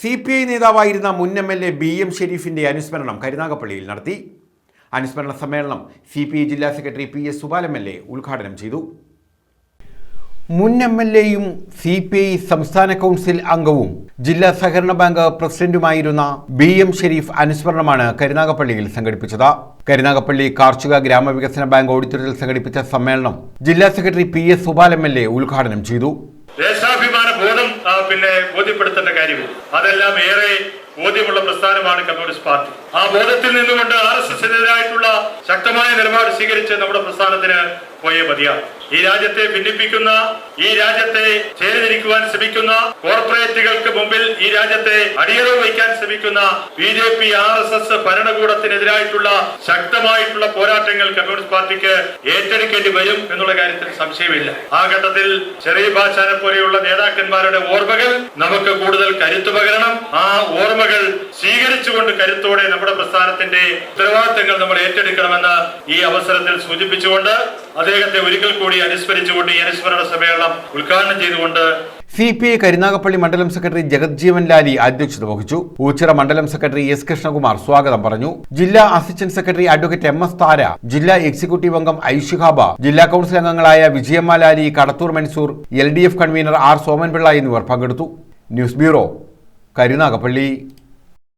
C P I നേതാവായിരുന്ന മുൻ M L A B M ഷെരീഫിന്റെ അനുസ്മരണം കരുനാഗപ്പള്ളിയിൽ നടത്തി. അനുസ്മരണ സമ്മേളനം സി പി ഐ ജില്ലാ secretary P S Subal M L A ഉദ്ഘാടനം ചെയ്തു. മുൻ എം എൽ എയും സി പി ഐ സംസ്ഥാന കൗൺസിൽ അംഗവും ജില്ലാ സഹകരണ ബാങ്ക് പ്രസിഡന്റുമായിരുന്ന ബി എം ഷെരീഫ് അനുസ്മരണമാണ് കരുനാഗപ്പള്ളിയിൽ സംഘടിപ്പിച്ചത്. കരുനാഗപ്പള്ളി കാർഷിക ഗ്രാമവികസന ബാങ്ക് ഓഡിറ്റോറിയത്തിൽ സംഘടിപ്പിച്ച സമ്മേളനം ജില്ലാ secretary P S Subal M L A ഉദ്ഘാടനം ചെയ്തു. ബോധം പിന്നെ ബോധ്യപ്പെടുത്തേണ്ട കാര്യമില്ല അതെല്ലാം ഏറെ ബോധ്യമുള്ള പ്രസ്ഥാനമാണ് കമ്മ്യൂണിസ്റ്റ് പാർട്ടി. ആ ബോധത്തിൽ നിന്നുകൊണ്ട് ആർ എസ് എസിനെതിരായിട്ടുള്ള ശക്തമായ നിലപാട് സ്വീകരിച്ച് നമ്മുടെ പ്രസ്ഥാനത്തിന് പോയേ മതിയാവും ഈ രാജ്യത്തെ ഭിന്നിപ്പിക്കുന്ന ഈ രാജ്യത്തെ ചേരിതിരിക്കുവാൻ ശ്രമിക്കുന്ന കോർപ്പറേറ്റുകൾക്ക് മുമ്പിൽ ഈ രാജ്യത്തെ അടിയറവ് വയ്ക്കാൻ ശ്രമിക്കുന്ന B J P R S S ഭരണകൂടത്തിനെതിരായിട്ടുള്ള ശക്തമായിട്ടുള്ള പോരാട്ടങ്ങൾ കമ്മ്യൂണിസ്റ്റ് പാർട്ടിക്ക് ഏറ്റെടുക്കേണ്ടി വരും എന്നുള്ള കാര്യത്തിൽ സംശയമില്ല. ആ ഘട്ടത്തിൽ ചെറിയ ബാച്ചാനെ പോലെയുള്ള നേതാക്കന്മാരുടെ ഓർമ്മകൾ നമുക്ക് കൂടുതൽ കരുത്തു പകരണം. ആ ഓർമ്മകൾ സ്വീകരിച്ചുകൊണ്ട് കരുത്തോടെ നമ്മുടെ പ്രസ്ഥാനത്തിന്റെ ഉത്തരവാദിത്തങ്ങൾ നമ്മൾ ഏറ്റെടുക്കണമെന്ന് ഈ അവസരത്തിൽ സൂചിപ്പിച്ചുകൊണ്ട് അദ്ദേഹത്തെ ഒരിക്കൽ കൂടി അനുസ്മരിച്ചുകൊണ്ട് ഈ അനുസ്മരണ സമ്മേളനം ഉദ്ഘാടനം ചെയ്തുകൊണ്ട് സി പി ഐ കരുനാഗപ്പള്ളി മണ്ഡലം സെക്രട്ടറി ജഗജ്ജീവൻ ലാലി അധ്യക്ഷത വഹിച്ചു. ഊച്ചിറ മണ്ഡലം സെക്രട്ടറി എസ് കൃഷ്ണകുമാർ സ്വാഗതം പറഞ്ഞു. ജില്ലാ assistant secretary advocate M S Thara ജില്ലാ എക്സിക്യൂട്ടീവ് അംഗം ഐഷുഹാബ ജില്ലാ കൌൺസിൽ അംഗങ്ങളായ Vijayamma Lali Kadathur Mansoor L D F convener R Somanpillai എന്നിവർ പങ്കെടുത്തു. News bureau Karunagappally.